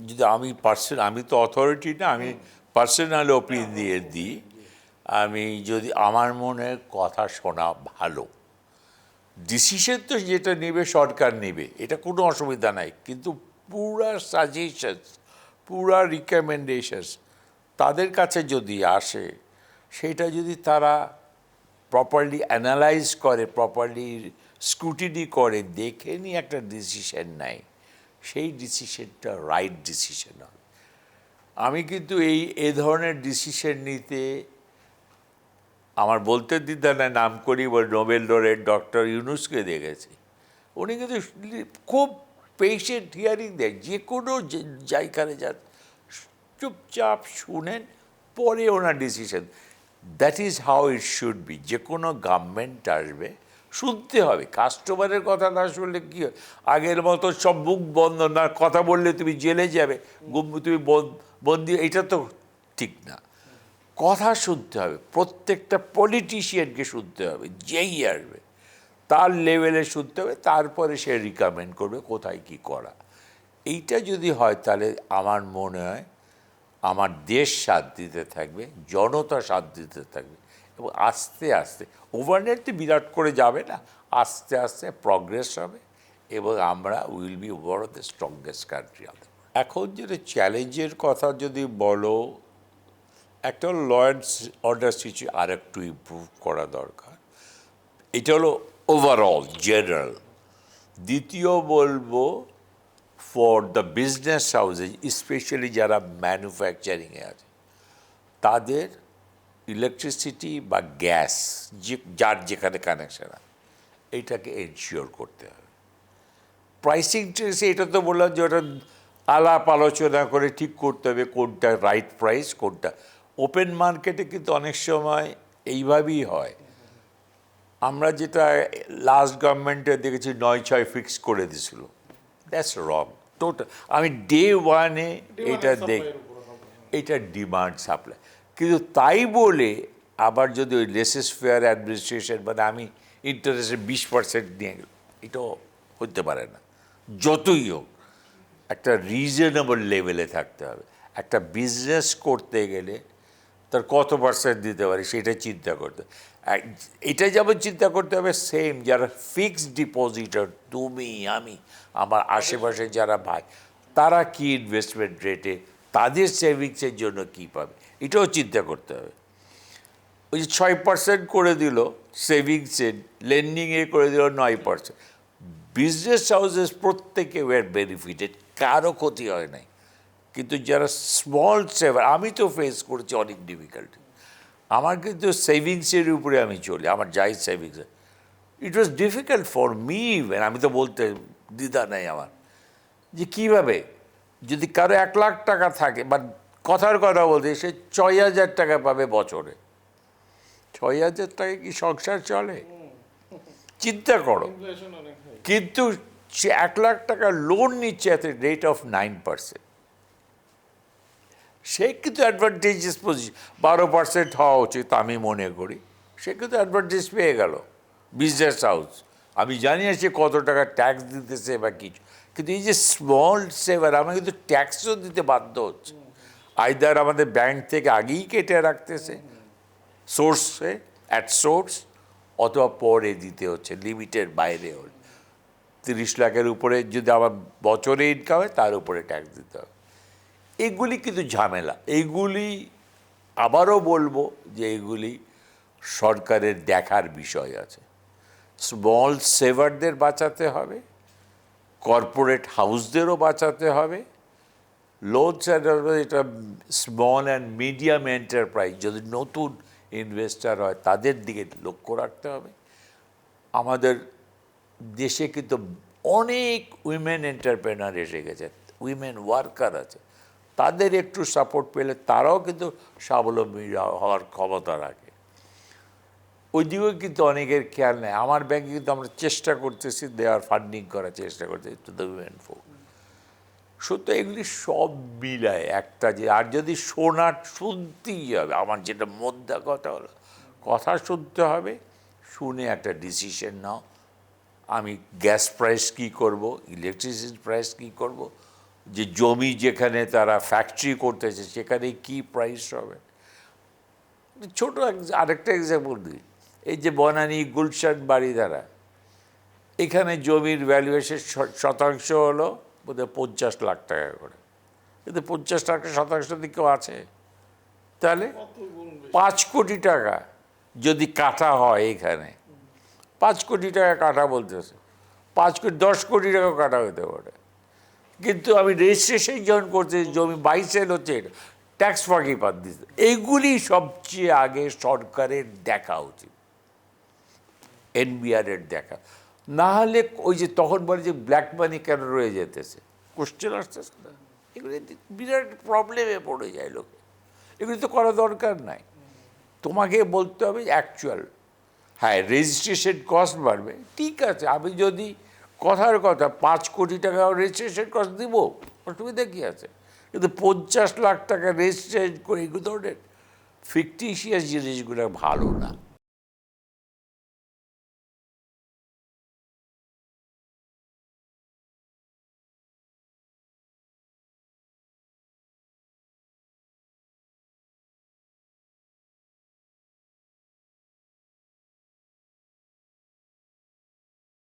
যদি আমি পার্সন আমি তো অথরিটি না, আমি পার্সোনাল ওপিনিয়ন দিয়ে দিই, আমি যদি আমার মনে কথা শোনা ভালো ডিসিশন তো যেটা নেবে সরকার নেবে, এটা কোনো অসুবিধা নাই, কিন্তু পুরা সাজেশনস পুরা রিকমেন্ডেশনস তাদের কাছে যদি আসে, সেটা যদি তারা প্রপারলি অ্যানালাইজ করে প্রপারলি স্ক্রুটিনি করে, দেখে নিয়ে একটা ডিসিশন নেয়। সেই ডিসিশনটা রাইট ডিসিশন হবে। আমি কিন্তু এই, এ ধরনের ডিসিশন নিতে আমার বলতে দ্বিধা না নাম করি বা নোবেল ডোরের ডক্টর ইউনুসকে দেখেছি। উনি কিন্তু খুব পেশেন্ট হিয়ারিং দেয়, যে কোনো যে- জায়গায় যান চুপচাপ শুনেন, পরে ওনার decision that is how it should be যে কোনো গভর্নমেন্ট আসবে শুনতে হবে। কাস্টমারের কথা না শুনলে কী হয়? আগের মতো সব মুখ বন্ধ না, কথা বললে তুমি জেলে যাবে। তুমি বন- বন্দি, এটা তো ঠিক না। কথা শুনতে হবে, প্রত্যেকটা পলিটিশিয়ানকে শুনতে হবে, যেই আসবে, তার লেভেলে শুনতে হবে, তারপরে সে রিকমেন্ড করবে কোথায় কি করা। এইটা যদি হয় তাহলে আমার মনে হয়, আমার দেশ শান্তিতে থাকবে, জনতা শান্তিতে থাকবে। এবং আস্তে আস্তে ওভারনাইট তো বিরাট করে যাবে না, আস্তে আস্তে প্রগ্রেস হবে এবং আমরা will be one of the strongest country এখন যেটা চ্যালেঞ্জের কথা যদি বলো, একটা ল অ্যান্ড অর্ডার সিচু আর একটু ইম্প্রুভ করা দরকার। এটা হলো ওভারঅল জেনারেল দ্বিতীয় বলব for the business houses specially যারা ম্যানুফ্যাকচারিংয়ে আছে, তাদের ইলেকট্রিসিটি বা গ্যাস যে যার যেখানে কানেকশন এইটাকে এনশিওর করতে হবে। প্রাইসিং ট্রেসে এটা তো বললাম যে ওটা আলাপ আলোচনা করে ঠিক করতে হবে কোনটা রাইট প্রাইস কোনটা। ওপেন মার্কেটে কিন্তু অনেক সময় এইভাবেই হয়। আমরা যেটা লাস্ট গভর্নমেন্টে দেখেছি নয় ছয় ফিক্স করে দিছিল দ্যাটস রং টোটাল আমি ডে ওয়ানে এটা দেখ এটা ডিমান্ড সাপ্লাই কিন্তু তাই বলে আবার যদি ওই লেসেস ফেয়ার অ্যাডমিনিস্ট্রেশন মানে আমি ইন্টারেস্টে বিশ পার্সেন্ট নিয়ে গেলাম, এটাও হতে পারে না। যতই হোক, একটা রিজনেবল লেভেলে থাকতে হবে। একটা বিজনেস করতে গেলে তার কত পার্সেন্ট দিতে পারে সেটা চিন্তা করতে এটা যেমন চিন্তা করতে হবে সেম যারা ফিক্সড ডিপোজিটর তুমি, আমি, আমার আশেপাশে যারা ভাই, তারা কি ইনভেস্টমেন্ট রেটে তাদের সেভিংসের জন্য কি পাবে? এটাও চিন্তা করতে হবে। ওই যে ছয় পার্সেন্ট করে দিল সেভিংসে লেন্ডিংয়ে করে দিল নয় পার্সেন্ট বিজনেস হাউসেস প্রত্যেকে ওয়ার বেনিফিটেড কারও ক্ষতি হয় নাই। কিন্তু যারা স্মল সেভার আমি তো ফেস করেছি অনেক ডিফিকাল্টি আমার কিন্তু সেভিংসের উপরে আমি চলি, আমার যাই savings it was difficult for me even আমি তো বলতে দ্বিধা নেই আমার। যে কীভাবে? যদি কারও এক লাখ টাকা থাকে বা কথার কথা বলতে সে ছয় হাজার টাকা পাবে বছরে। ছয় হাজার টাকা কি সংসার চলে? চিন্তা করো। কিন্তু সে এক লাখ টাকা লোন নিচ্ছে এত রেট অফ নাইন পার্সেন্ট সে কিন্তু অ্যাডভান্টেজেস পজিশন বারো পার্সেন্ট হওয়া উচিত আমি মনে করি। সে কিন্তু অ্যাডভান্টেজ পেয়ে গেল। বিজনেস হাউস আমি জানি না সে কত টাকা ট্যাক্স দিতেছে বা কিছু। কিন্তু এই যে স্মল সেভার আমরা কিন্তু ট্যাক্সও দিতে বাধ্য হচ্ছে। আইদার আমাদের ব্যাংক থেকে আগেই কেটে রাখতেছে সোর্সে অ্যাট সোর্স অথবা পরে দিতে হচ্ছে লিমিটের বাইরে হলে। তিরিশ লাখের উপরে যদি আবার বছরে ইনকাম হয়, তার উপরে ট্যাক্স দিতে হবে। এগুলি কিন্তু ঝামেলা। এইগুলি আবারও বলব যে এগুলি সরকারের দেখার বিষয় আছে। স্মল সেভারদের বাঁচাতে হবে কর্পোরেট হাউসদেরও বাঁচাতে হবে লোন এটা স্মল অ্যান্ড মিডিয়াম এন্টারপ্রাইজ যদি নতুন ইনভেস্টার হয়, তাদের দিকে লক্ষ্য রাখতে হবে। আমাদের দেশে কিন্তু অনেক উইমেন এন্টারপ্রেনার এসে গেছে উইমেন ওয়ার্কার আছে। তাদের একটু সাপোর্ট পেলে তারাও কিন্তু স্বাবলম্বী হওয়ার ক্ষমতা রাখে। ওই দিকেও কিন্তু অনেকের খেয়াল নেই। আমার ব্যাংকে কিন্তু আমরা চেষ্টা করতেছি দেওয়ার ফান্ডিং করার চেষ্টা করতেছি টু দ্য উইমেন ফোক সত্য, এগুলি সব মিলায়। একটা যে, আর যদি শোনার শুনতেই হবে, আমার যেটা মোদ্দা কথা হলো, কথা শুনতে হবে, শুনে একটা ডিসিশন নাও, আমি গ্যাস প্রাইস কী করব ইলেকট্রিসিটি প্রাইস কী করব, যে জমি যেখানে তারা ফ্যাক্টরি করতেছে, সেখানে কি প্রাইস হবে? ছোট আরেকটা এক্সাম্পল দিই। এই যে বনানী গুলশান বাড়ি দ্বারা, এখানে জমির ভ্যালুয়েশন শতাংশ হলো বোধহয় পঞ্চাশ লাখ টাকা করে। এতে পঞ্চাশ টাকা শতাংশ দিকেও আছে, তাহলে পাঁচ কোটি টাকা যদি কাটা হয় এখানে, পাঁচ কোটি টাকা কাটা বলতেছে, পাঁচ কোটি, দশ কোটি টাকা কাটা হতে পারে। কিন্তু আমি রেজিস্ট্রেশন যখন করতে জমি বাইসেল হচ্ছে ট্যাক্স ফাঁকি পাত দিতে এইগুলি সবচেয়ে আগে সরকারের দেখা উচিত এনবিআরের দেখা। না হলে ওই যে তখন বলে যে ব্ল্যাক মানি কেন রয়ে যেতেছে? কোশ্চেন আসতেছে না। এগুলি বিরাট প্রবলেমে পড়ে যায় লোকে। এগুলি তো করা দরকার নাই। তোমাকে বলতে হবে অ্যাকচুয়াল হ্যাঁ রেজিস্ট্রেশন কস্ট বাড়বে। ঠিক আছে, আমি যদি কথার কথা পাঁচ কোটি টাকা রেজিস্ট্রেশন কস্ট দিব অসুবিধা কী আছে। কিন্তু পঞ্চাশ লাখ টাকা রেজিস্ট্রেশন করে এগুলো ধরনের ফিকটিশিয়াস জিনিসগুলো ভালো না।